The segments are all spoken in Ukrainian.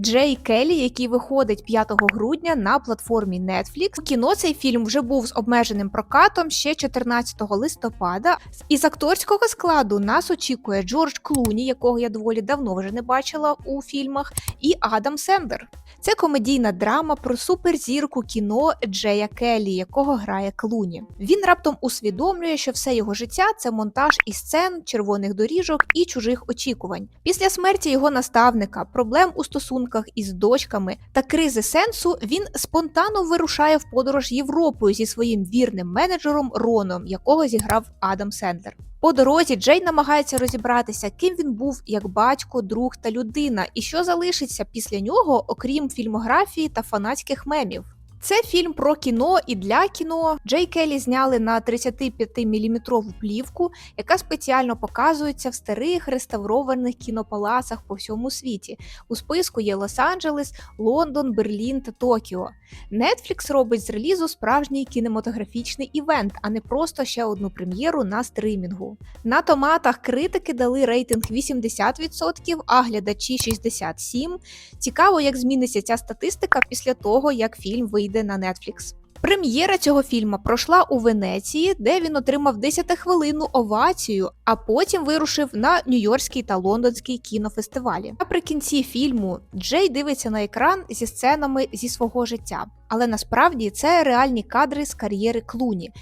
Джей Келлі, який виходить 5 грудня на платформі Netflix. Кіно цей фільм вже був з обмеженим прокатом ще 14 листопада. Із акторського складу нас очікує Джордж Клуні, якого я доволі давно вже не бачила у фільмах, і Адам Сендер. Це комедійна драма про суперзірку кіно Джея Келлі, якого грає Клуні. Він раптом усвідомлює, що все його життя це монтаж і сцен, червоних доріжок і чужих очікувань. Після смерті його наставника, проблем у стосунках із дочками та кризи сенсу він спонтанно вирушає в подорож Європою зі своїм вірним менеджером Роном, якого зіграв Адам Сендлер. По дорозі Джей намагається розібратися, ким він був як батько, друг та людина, і що залишиться після нього, окрім фільмографії та фанатських мемів. Це фільм про кіно і для кіно. Джей Келлі зняли на 35-мм плівку, яка спеціально показується в старих реставрованих кінопалацах по всьому світі. У списку є Лос-Анджелес, Лондон, Берлін та Токіо. Netflix робить з релізу справжній кінематографічний івент, а не просто ще одну прем'єру на стримінгу. На томатах критики дали рейтинг 80%, а глядачі 67%. Цікаво, як зміниться ця статистика після того, як фільм вийде на Netflix. Прем'єра цього фільму пройшла у Венеції, де він отримав 10-хвилинну овацію, а потім вирушив на Нью-Йоркський та Лондонський кінофестивалі. Наприкінці фільму Джей дивиться на екран зі сценами зі свого життя, але насправді це реальні кадри з кар'єри Клуні.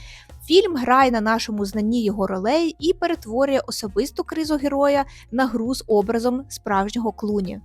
Фільм грає на нашому знанні його ролей і перетворює особисту кризу героя на гру з образом справжнього клуні.